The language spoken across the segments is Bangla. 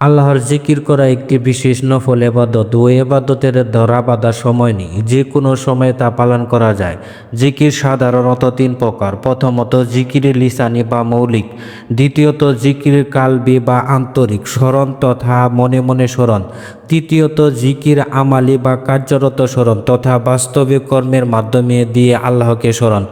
আল্লাহর জিকির করা একটি বিশেষ নফল এবাদত। ও এবাদতের ধরা বাঁধার সময় নেই। যে কোনো সময় তা পালন করা যায়। জিকির সাধারণত তিন প্রকার। প্রথমত জিকিরে লিসানি বা মৌলিক। দ্বিতীয়ত জিকির কালবি বা আন্তরিক। স্মরণ তথা মনে মনে স্মরণ। তৃতীয়ত, জিকির আমালি বা কার্যরত স্মরণ তথা বাস্তবিক কর্মের মাধ্যমে দিয়ে আল্লাহকে স্মরণ।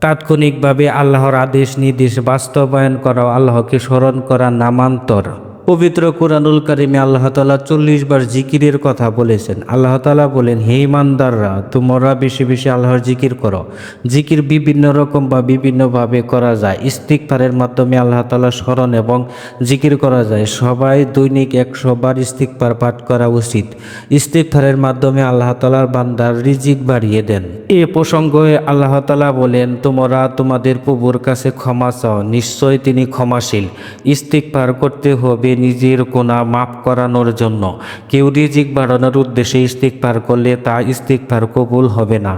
তাৎক্ষণিকভাবে আল্লাহর আদেশ নির্দেশ বাস্তবায়ন করা আল্লাহকে স্মরণ করা নামান্তর। পবিত্র কুরআনুল কারিমে আল্লাহ তালা চল্লিশ বার জিকিরের কথা বলেছেন। আল্লাহ তালা বলেন, হে ইমানদাররা, তোমরা বেশি বেশি আল্লাহর জিকির করো। জিকির বিভিন্ন রকম বা বিভিন্নভাবে করা যায়। ইস্তিকফারের মাধ্যমে আল্লাহ তালা স্মরণ এবং জিকির করা যায়। সবাই দৈনিক একশো বার ইস্তিকফার পাঠ করা উচিত। ইস্তিকফারের মাধ্যমে আল্লাহ তালার বান্দার রিজিক বাড়িয়ে দেন। এ প্রসঙ্গে আল্লাহ তালা বলেন, তোমরা তোমাদের প্রভুর কাছে ক্ষমা চাও। নিশ্চয় তিনি ক্ষমাশীল। ইস্তিকফার করতে হবে নিজের গোনা মাফ করানোর জন্য। কেউ রিজিক বাড়ানোর উদ্দেশ্যে ইস্তিকফার করলে তা ইস্তিকফার কবুল হবে না।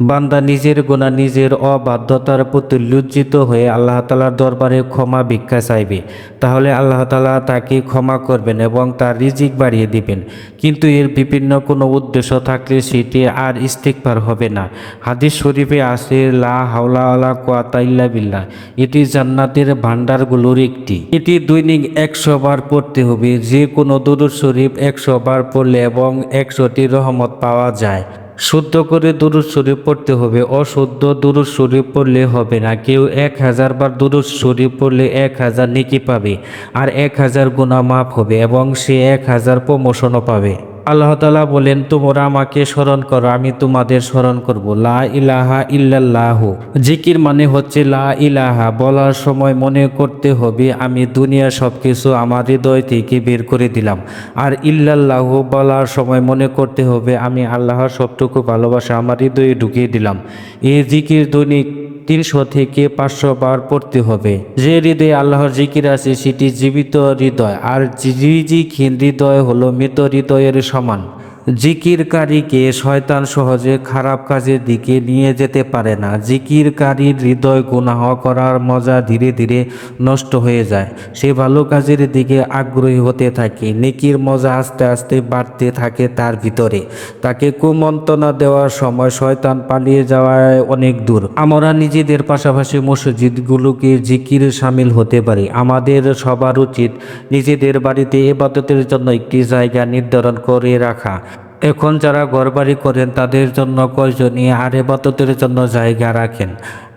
বান্দা নিজের গোনা নিজের অবাধ্যতার প্রতি লজ্জিত হয়ে আল্লাহ তালার দরবারে ক্ষমা ভিক্ষা চাইবে। তাহলে আল্লাহ তালা তাকে ক্ষমা করবেন এবং তার রিজিক বাড়িয়ে দিবেন। কিন্তু এর বিভিন্ন কোনো উদ্দেশ্য থাকলে সেটি আর ইস্তিকফার হবে না। হাদিস শরীফে আছে, লা হাওলা আলা কোয়াতা ইল্লা বিল্লাহ। এটি জান্নাতের ভান্ডারগুলোর একটি। এটি দৈনিক একশো বার পড়তে হবে। যে কোনো দুরুদ শরীফ একশো বার পড়লে এবং একশোটি রহমত পাওয়া যায়। শুদ্ধ করে দুরুদ শরীফ পড়তে হবে। অশুদ্ধ দুরুদ শরীফ পড়লে হবে না। কেউ এক হাজার বার দুরুদ শরীফ পড়লে এক হাজার নিকি পাবে, আর এক হাজার গুণা মাফ হবে এবং সে এক হাজার প্রমোশনও পাবে। আল্লাহ তালা বলেন, তোমরা আমাকে স্মরণ করো, আমি তোমাদের স্মরণ করব। লা ইলাহা ইল্লাল্লাহ। জিকির মানে হচ্ছে, লা ইলাহা। বলার সময় মনে করতে হবে, আমি দুনিয়ার সব কিছু আমার হৃদয় থেকে বের করে দিলাম। আর ইল্লাল্লাহ বলার সময় মনে করতে হবে, আমি আল্লাহর সবটুকু ভালোবাসা আমার হৃদয়ে ঢুকিয়ে দিলাম। এই জিকির দৈনিক তিনশো থেকে পাঁচশো বার পড়তে হবে। যে হৃদয়ে আল্লাহর জিকির আছে, সেটি জীবিত হৃদয়। আর জিকিরহীন হৃদয় হলো মৃত হৃদয়ের সমান। জিকিরকারীকে শয়তান সহজে খারাপ কাজের দিকে নিয়ে যেতে পারে না। জিকিরকারীর হৃদয় গুনাহ করার মজা ধীরে ধীরে নষ্ট হয়ে যায়। সে ভালো কাজের দিকে আগ্রহী হতে থাকে, নেকির মজা আস্তে আস্তে বাড়তে থাকে তার ভিতরে। তাকে কুমন্ত্রণা দেওয়ার সময় শয়তান পালিয়ে যাওয়ায় অনেক দূর। আমরা নিজেদের পাশাপাশি মসজিদগুলোকে জিকির সামিল হতে পারি। আমাদের সবার উচিত নিজেদের বাড়িতে এবাদতের জন্য একটি জায়গা নির্ধারণ করে রাখা। এখন যারা ঘরবাড়ি করেন তাদের জন্য কয়জন আর এবাদতের জন্য জায়গা রাখেন?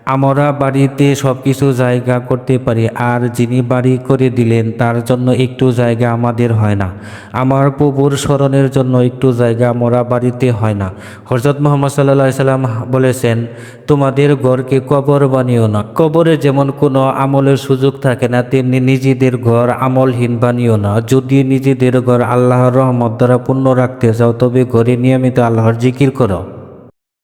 আমরা বাড়িতে সব কিছু জায়গা করতে পারি, আর যিনি বাড়ি করে দিলেন, তার জন্য একটু জায়গা আমাদের হয় না। আমার প্রভুর স্মরণের জন্য একটু জায়গা আমরা বাড়িতে হয় না। হজরত মোহাম্মদ সাল্লাহ সাল্লাম বলেছেন, তোমাদের ঘরকে কবর বানিও না। কবরে যেমন কোনো আমলের সুযোগ থাকে না, তেমনি নিজেদের ঘর আমলহীন বানিও না। যদি নিজেদের ঘর আল্লাহর রহমত দ্বারা পূর্ণ রাখতে চাও, তবে ঘরে নিয়মিত আল্লাহর জিকির করো।